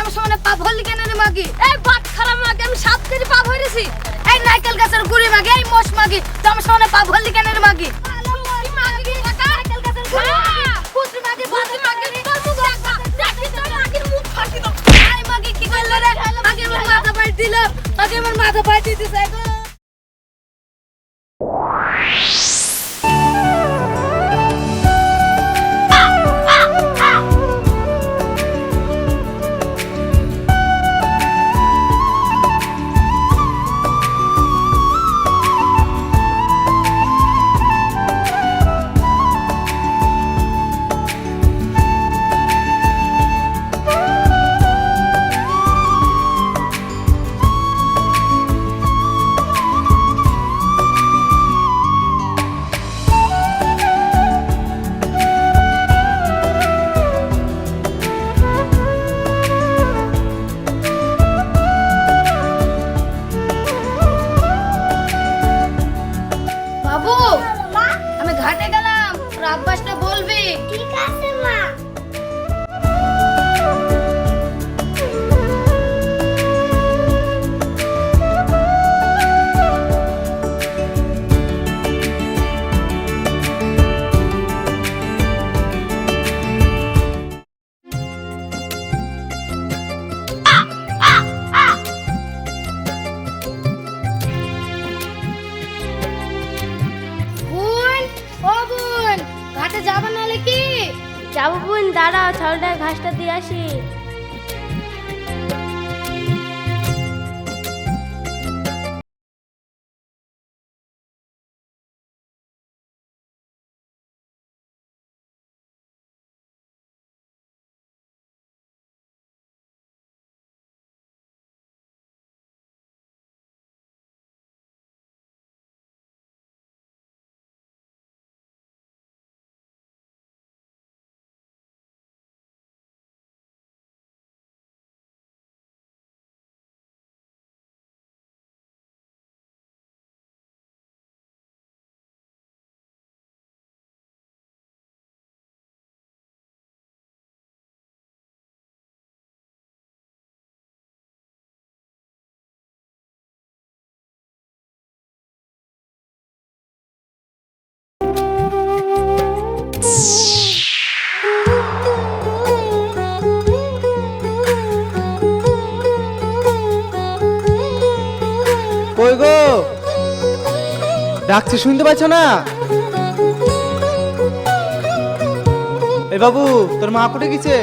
আমার সামনে পাপ হলি কেন রে মাগি? এই বাট খারাপ মাগি, আমি সাত কেজি পাপ হয়েছি এই নাইকেল গাছের গুড়ি মাগি, এই মোষ মাগি, তো আমার সামনে পাপ হলি কেন রে মাগি? নাইকেল গাছের গুড়ি মাগি পুত্রি মাগি বাবু আমি ঘাটে গেলাম। রাত আব্বাসটা বলবি। ঠিক আছে মা। যাব বোন দাঁড়াও ছড়ায় ঘাসটা দিয়ে আসি। কই গো? ডাকছি শুনতে পাচ্ছ না? এ বাবু তোর মা কোটে গেছে?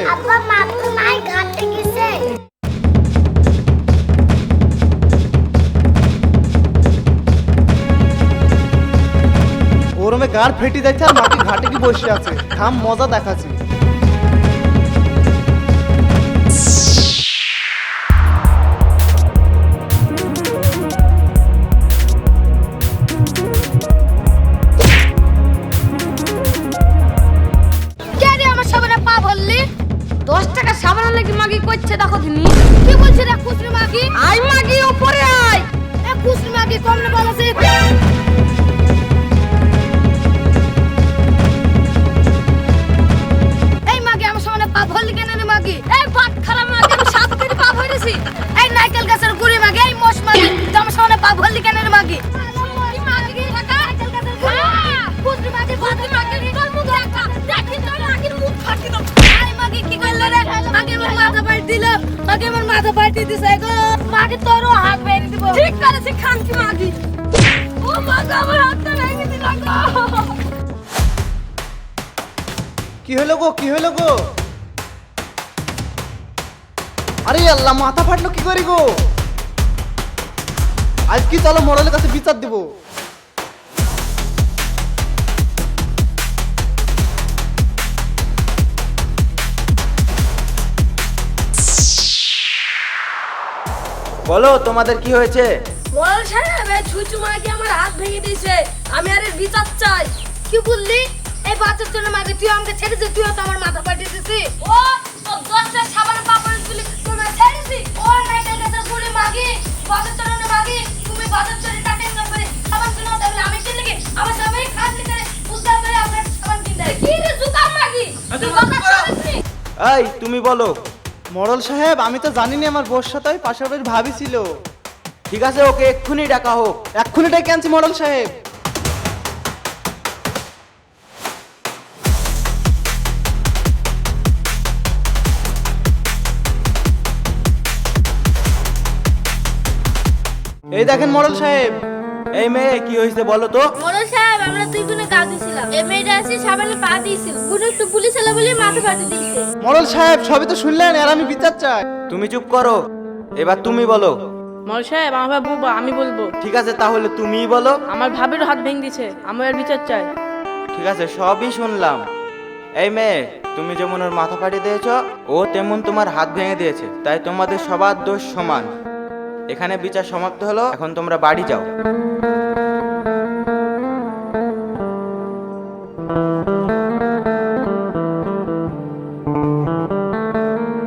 গার ফেটে যাচ্ছে আর মাটি ঘাটে কি বসে আছে। থাম মজা দেখাচ্ছি। আমার সামনে পা ভরলি? দশ টাকা সাবান লাগি মাগি করছে? দেখো তুমি কি বলছে রে খুচরি মাগি? আই মাগি উপরে কি হলো গো, কি হলো গো? আরে আল্লাহ, মাথা ফাটলো কি করি গো? আজ কি চলো মডেলের কাছে বিচার দেবো। বলো, তোমাদের কি হয়েছে? মোড়ল সাহেব, ছুঁচু মাকে আমার হাত ভেঙে দিয়েছে। আমি আর বিচার চাই। কি বললি? এই বাচ্চার জন্য মাকে তুই আমাকে ছেড়ে দে তুই তো আমার মাথা পাঠিয়ে দিছিস ও তো দশটা সাবান পাপড় তুলি তোমার ছেড়ে দিছি। ও গুলি মাগি চলে মাগি তুমি বাজার চলে টাকা ইনকাম করে সাবান কিনো তাহলে আমি কি? আমার সামনে খাট নিতে উদ্ধার করে আমরা সাবান কিনতে কি রে জুকাম মাগি? তুই কথা শুনিস এই তুমি বলো মরল সাহেব আমি তো জানি না আমার বোর সাথে বাড়ির ভাবি ছিল। ঠিক আছে ওকে এক্ষুনি ডাকা হোক এক্ষুনি ডেকে আনছি মরল সাহেব। এই দেখেন মরল সাহেব। এই মেয়ে কি হয়েছে বলো তো? মোড়ল সাহেব আমরা দুই গুণে গা দিয়েছিলাম এই মেয়েটা এসে সাবানে পা দিয়েছিল। গুণ একটু পুলিশ এলো বলে মাথা ফাটে দিয়েছে। মরল সাহেব সবই তো শুনলেন আর আমি বিচার চাই। তুমি চুপ করো। এবার তুমি বলো। মল সাহেব আমার বুবা আমি বলব। ঠিক আছে তাহলে তুমিই বলো। আমার ভাবির হাত ভেঙে দিছে আমি আর বিচার চাই। ঠিক আছে সবই শুনলাম। এই মেয়ে তুমি যেমন ওর মাথা ফাটিয়ে দিয়েছ ও তেমন তোমার হাত ভেঙে দিয়েছে। তাই তোমাদের সবার দোষ সমান। এখানে বিচার সমাপ্ত হলো এখন তোমরা বাড়ি যাও।